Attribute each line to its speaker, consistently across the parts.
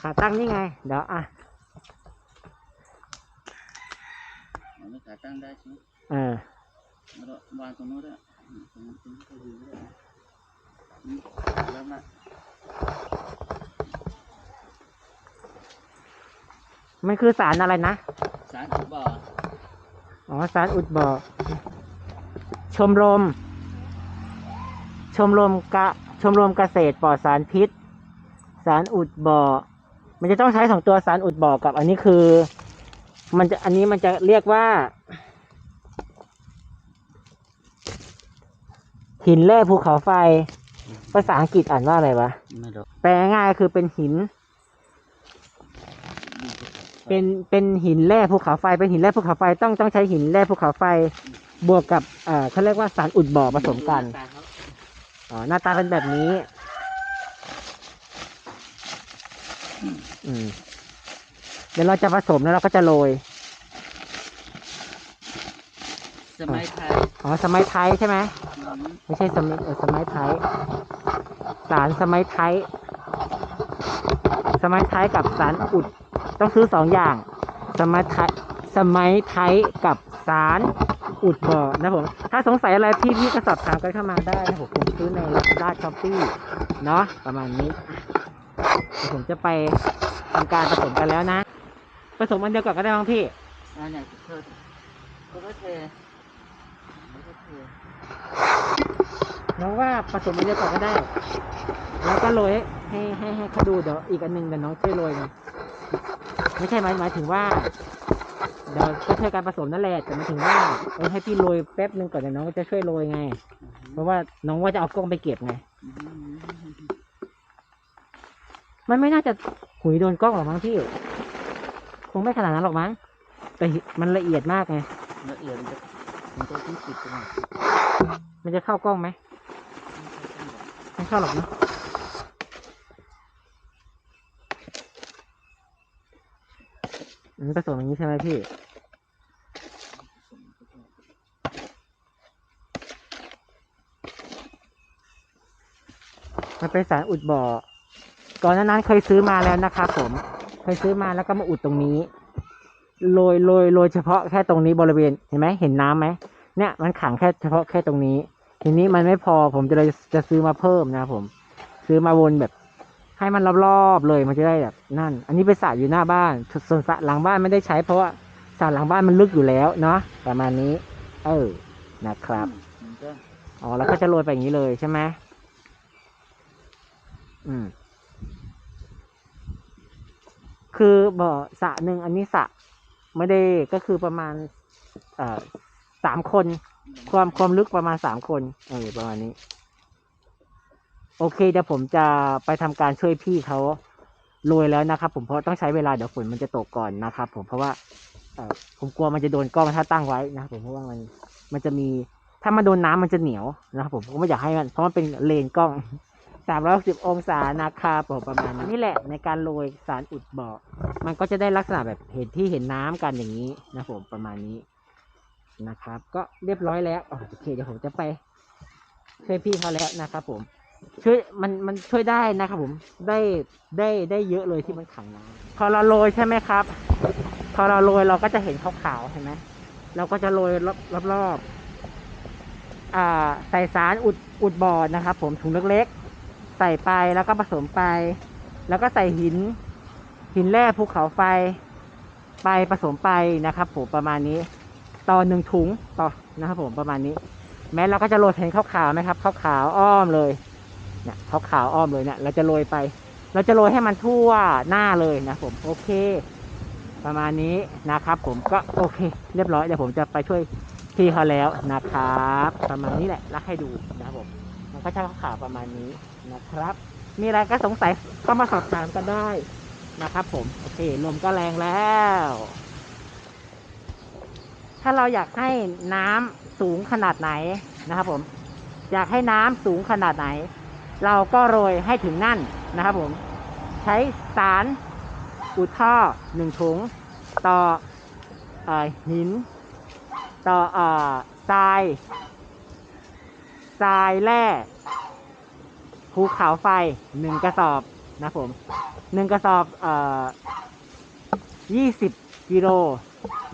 Speaker 1: ขาตั้งนี่ไง เดี๋ยวอะ
Speaker 2: อันนี้ขาตั้งได้ใช่ไหม
Speaker 1: เออ
Speaker 2: แล้วก็วางตรงนู้นด้วยอืมตรงนู้นตรงนี้ก็ดีด้วยอืมแล้วมา
Speaker 1: มันคือสารอะไรนะ
Speaker 2: สารอุบบ่อ
Speaker 1: อ๋อ สารอุดบ่อ ชมรม ชมรมกะ ชมรมเกษตรปลอดสารพิษ สารอุดบ่อ มันจะต้องใช้สองตัวสารอุดบ่อกับ อันนี้คือ มันจะอันนี้มันจะเรียกว่า หินแร่ภูเขาไฟ ภาษาอังกฤษอ่านว่าอะไรวะ
Speaker 2: ไม่รู้
Speaker 1: แปลง่ายๆคือเป็นหิน เป็นเป็นหินแร่ภูเขาไฟ เป็นหินแร่ภูเขาไฟต้องต้องใช้หินแร่ภูเขาไฟ บวกกับเอ่อเขาเรียกว่าสารอุดบ่อผสมกัน
Speaker 2: ตาเขา
Speaker 1: อ๋อหน้าตาเป็นแบบนี้ อืม เดี๋ยวเราจะผสมแล้วเราก็จะโรย
Speaker 2: สมัยไทย
Speaker 1: อ๋อ สมัยไทยใช่ไหม
Speaker 2: อืม
Speaker 1: ไม่ใช่สมัยเออสมัยไทย สารสมัยไทย สมัยไทยกับสารอุด ต้องซื้อสองอย่าง สมัยไทย สมัยไทยกับสารอุดบ่อนะผม ถ้าสงสัยอะไรพี่พี่ก็สอบถามกันเข้ามาได้นะผมผมซื้อในลาซาด้าช้อปปี้เนาะประมาณนี้เดี๋ยว ผมจะไปทำการผสมกันแล้วนะ ผสมอันเดียวก่อนก็ได้บ้างพี่
Speaker 2: อันไหนเธอก็เท
Speaker 1: น้องว่าผสมอันเดียวก่อนก็ได้ แล้วก็โรยให้ให้ให้เขาดูเดี๋ยวอีกอันหนึ่งเดี๋ยวน้องช่วยโรยไงไม่ใช่หมายหมายถึงว่าเดี๋ยวก็ช่วยการผสมนั่นแหละแต่หมายถึงว่าเออให้พี่โรยแป๊บหนึ่งก่อนเดี๋ยวน้องจะช่วยโรยไง เพราะว่าน้องว่าจะเอากล้องไปเก็บไง
Speaker 2: มั
Speaker 1: นไม่น่าจะหุยโดนกล้องหรอกมั้งพี่คงไม่ขนาดนั้นหรอกมั้งแต่มันละเอียดมากไง
Speaker 2: ละเอียดมันจะมันจะที่ติดตรงไหน
Speaker 1: มันจะเข้ากล้องไหมไม่เข้าหรอกเนอะอืมผสมอย่างนี้ใช่ไหมพี่มันเป็นสารอุดบ่อ ก่อนนั้นเคยซื้อมาแล้วนะครับผม เคยซื้อมาแล้วก็มาอุดตรงนี้โรยโรยโรยเฉพาะแค่ตรงนี้บริเวณเห็นไหมเห็นน้ำไหมเนี่ยมันขังแค่เฉพาะแค่ตรงนี้ ทีนี้มันไม่พอผมจะเลยจะซื้อมาเพิ่มนะผม ซื้อมาวนแบบ ให้มันรอบๆเลยมันจะได้แบบนั่น อันนี้เป็นสระอยู่หน้าบ้าน ส่วนสระหลังบ้านไม่ได้ใช้เพราะว่าสระหลังบ้านมันลึกอยู่แล้วเนาะประมาณนี้ เออนะครับอ๋อแล้วก็จะโรยไปอย่างนี้เลยใช่ไหมอืม คือบ่อสระหนึ่งอันนี้สระไม่ได้ก็คือประมาณเอ่อสามคน ความความลึกประมาณสามคนเออประมาณนี้ โอเคเดี๋ยวผมจะไปทำการช่วยพี่เขาโรยแล้วนะครับ ผมเพราะต้องใช้เวลาเดี๋ยวฝนมันจะตกก่อนนะครับ ผมเพราะว่าผมกลัวมันจะโดนกล้องถ้าตั้งไว้นะครับผมเพราะว่ามันมันจะมีถ้ามันโดนน้ำมันจะเหนียวนะครับผมผมก็ไม่อยากให้มันเพราะมันเป็นเลนกล้อง สามร้อยสิบองศานะครับผมประมาณนั้แหละในการโรยสารอุดบ่อมันก็จะได้ลักษณะแบบเห็นที่เห็นน้ำกันอย่างนี้นะครับผมประมาณนี้นะครับ ก็เรียบร้อยแล้วโอเคเดี๋ยวผมจะไปช่วยพี่เขาแล้วนะครับผมช่วยมันมันช่วยได้นะครับผมได้ได้ได้เยอะเลยที่มันขังน้ำพอเราโรยใช่ไหมครับ พอเราโรยเราก็จะเห็นขาวๆเห็นไหมเราก็จะโรยรอบรอบๆอ่าใส่สารอุดอุดบ่อนะครับผมถุงเล็กๆ ใส่ไปแล้วก็ผสมไป แล้วก็ใส่หิน หินแร่ภูเขาไฟ ไปผสมไปนะครับผมประมาณนี้ ต่อหนึ่งถุงต่อนะครับผมประมาณนี้ แม้เราก็จะโรยเห็นขาวๆไหมครับขาวๆอ้อมเลยเนี่ยขาวๆอ้อมเลยเนี่ยเราจะโรยไป เราจะโรยให้มันทั่วหน้าเลยนะผมโอเค ประมาณนี้นะครับผมก็โอเค เรียบร้อยเดี๋ยวผมจะไปช่วยพี่เขาแล้วนะครับ ประมาณนี้แหละรักให้ดูนะครับผมมันก็จะขาวประมาณนี้ นะครับ มีอะไรก็สงสัยก็มาสอบถามกันได้นะครับ ผม โอเคลมก็แรงแล้ว ถ้าเราอยากให้น้ำสูงขนาดไหนนะครับผม อยากให้น้ำสูงขนาดไหน เราก็โรยให้ถึงนั่นนะครับผม ใช้สารอุดท่อหนึ่งถุง ต่ออหิน ต่ออทรายทรายแร่ ภูเขาไฟหนึ่งกระสอบนะผมหนึ่งกระสอบเอ่อยี่สิบกิโล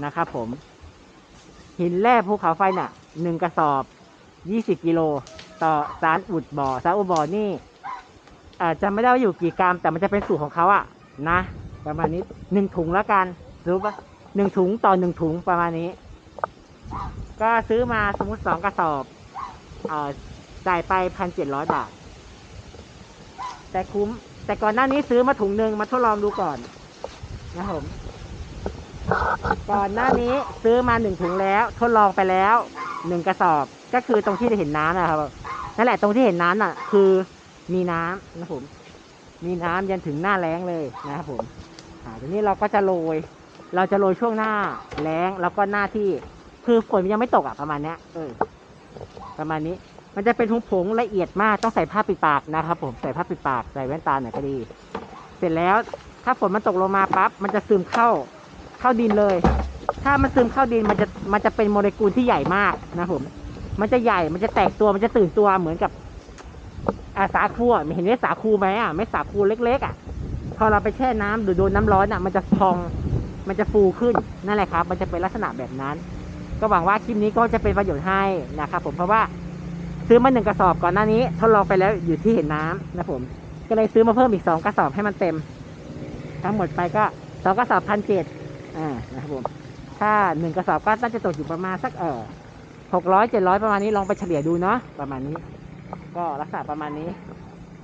Speaker 1: นะครับผม หินแร่ภูเขาไฟน่ะหนึ่งกระสอบยี่สิบกิโลต่อสารอุดบ่อสารอุดบ่อนี่อาจจะไม่ได้ว่าอยู่กี่กรัมแต่มันจะเป็นสูตรของเขาอะนะ ประมาณนี้หนึ่งถุงแล้วกันรู้ปะหนึ่งถุงต่อหนึ่งถุงประมาณนี้ ก็ซื้อมาสมมติสองกระสอบ เอ่อจ่ายไปพันเจ็ดร้อยบาท แต่คุ้ม แต่ก่อนหน้านี้ซื้อมาถุงหนึ่งมาทดลองดูก่อนนะครับผมก่อนหน้านี้ซื้อมาหนึ่งถุงแล้ว ทดลองไปแล้วหนึ่งกระสอบก็คือตรงที่เห็นน้ำนะครับนั่นแหละตรงที่เห็นน้ำน่ะ คือมีน้ำนะครับผม มีน้ำยันถึงหน้าแล้งเลยนะครับผมทีนี้เราก็จะโรยเราจะโรยช่วงหน้าแล้งแล้วก็หน้าที่ คือฝนมันยังไม่ตกอะประมาณเนี้ยเออประมาณนี้ มันจะเป็นผงผงๆละเอียดมากต้องใส่ผ้าปิดปากนะครับ ผมใส่ผ้าปิดปากใส่แว่นตาหน่อยก็ดี เสร็จแล้วถ้าฝนมันตกลงมาปั๊บมันจะซึมเข้าเข้าดินเลย ถ้ามันซึมเข้าดินมันจะมันจะเป็นโมเลกุลที่ใหญ่มากนะผม มันจะใหญ่มันจะแตกตัวมันจะตื่นตัวเหมือนกับอาสาคูอะเห็นไหมสาคูไหมอะไม่สาคูเล็ก ๆ อะ พอเราไปแช่น้ำหรือโดนน้ำร้อนอะ มันจะพองมันจะฟูขึ้นนั่นแหละครับ มันจะเป็นลักษณะแบบนั้น ก็หวังว่าคลิปนี้ก็จะเป็นประโยชน์ให้นะครับผมเพราะว่า ซื้อมาหนึ่งกระสอบก่อนหน้านี้ทดลองไปแล้วอยู่ที่เห็นน้ำนะผม ก็เลยซื้อมาเพิ่มอีกสองกระสอบให้มันเต็ม ทั้งหมดไปก็สองกระสอบพันเจ็ดอ่านะครับผม ถ้าหนึ่งกระสอบก็น่าจะตกอยู่ประมาณสักเออหกร้อยเจ็ดร้อยประมาณนี้ลองไปเฉลี่ยดูเนาะประมาณนี้ ก็ลักษณะประมาณนี้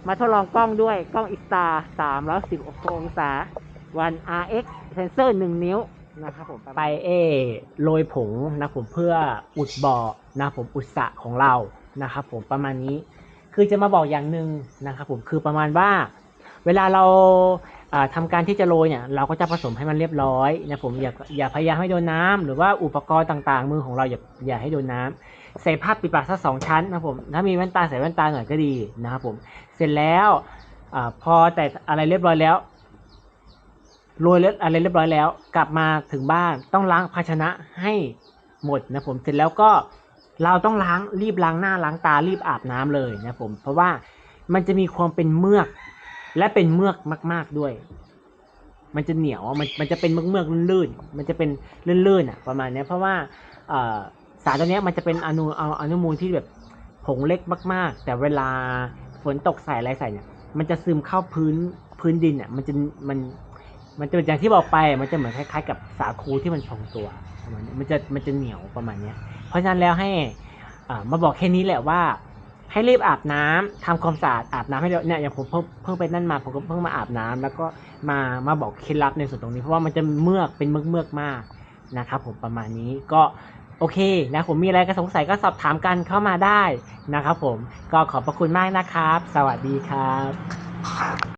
Speaker 1: มาทดลองกล้องด้วยกล้องอิสตาสามร้อยสิบองศาวัน RX เซนเซอร์หนึ่งนิ้วนะครับผมไปเอโรยผงนะผมเพื่ออุดบ่อนะผมอุดสะของเรา นะครับผมประมาณนี้คือจะมาบอกอย่างหนึ่งนะครับผมคือประมาณว่า เวลาเราทำาการที่จะโรยเนี่ยเราก็จะผสมให้มันเรียบร้อยนะผมอย่าอย่าพยายามให้โดนน้ำหรือว่าอุปกรณ์ต่างๆ มือของเราอย่าอย่าให้โดนน้ำใส่ผ้าปิดปากสักสองชั้นนะผมถ้ามีแว่นตาใส่แว่นตาหน่อยก็ดีนะครับผมเสร็จแล้วอพอแต่อะไรเรียบร้อยแล้วโรยแล้วอะไรเรียบร้อยแล้ว กลับมาถึงบ้านต้องล้างภาชนะให้หมดนะผมเสร็จแล้วก็ เราต้องล้างรีบล้างหน้าล้างตารีบอาบน้ำเลยนะผม เพราะว่ามันจะมีความเป็นเมือก และเป็นเมือกมาก ๆด้วย มันจะเหนียวมันมันจะเป็นเมือกเมือกลื่นๆมันจะเป็นลื่นๆอะ ประมาณนี้เพราะว่าสารตัวนี้มันจะเป็นอนุเอาอนุมูลที่แบบผงเล็กมาก ๆ แต่เวลาฝนตกใส่อะไรใส่เนี่ย มันจะซึมเข้าพื้นพื้นดินอะ มันจะมันมันจะอย่างที่บอกไป มันจะเหมือนคล้ายๆ กับสาคูที่มันพองตัวประมาณนี้มันจะมันจะเหนียวประมาณเนี้ย เพราะฉะนั้นแล้วให้มาบอกแค่นี้แหละว่า ให้รีบอาบน้ำทำความสะอาดอาบน้ำให้เร็วเนี่ยอย่างผมเพิ่งเพิ่งไปนั่นมาผมก็เพิ่งมาอาบน้ำแล้วก็มามาบอกเคล็ดลับในส่วนตรงนี้เพราะว่ามันจะเมือกเป็นเมือกเมือกมากนะครับผมประมาณนี้ก็โอเคนะผมมีอะไรก็สงสัยก็สอบถามกันเข้ามาได้นะครับผมก็ขอบพระคุณมากนะครับ สวัสดีครับ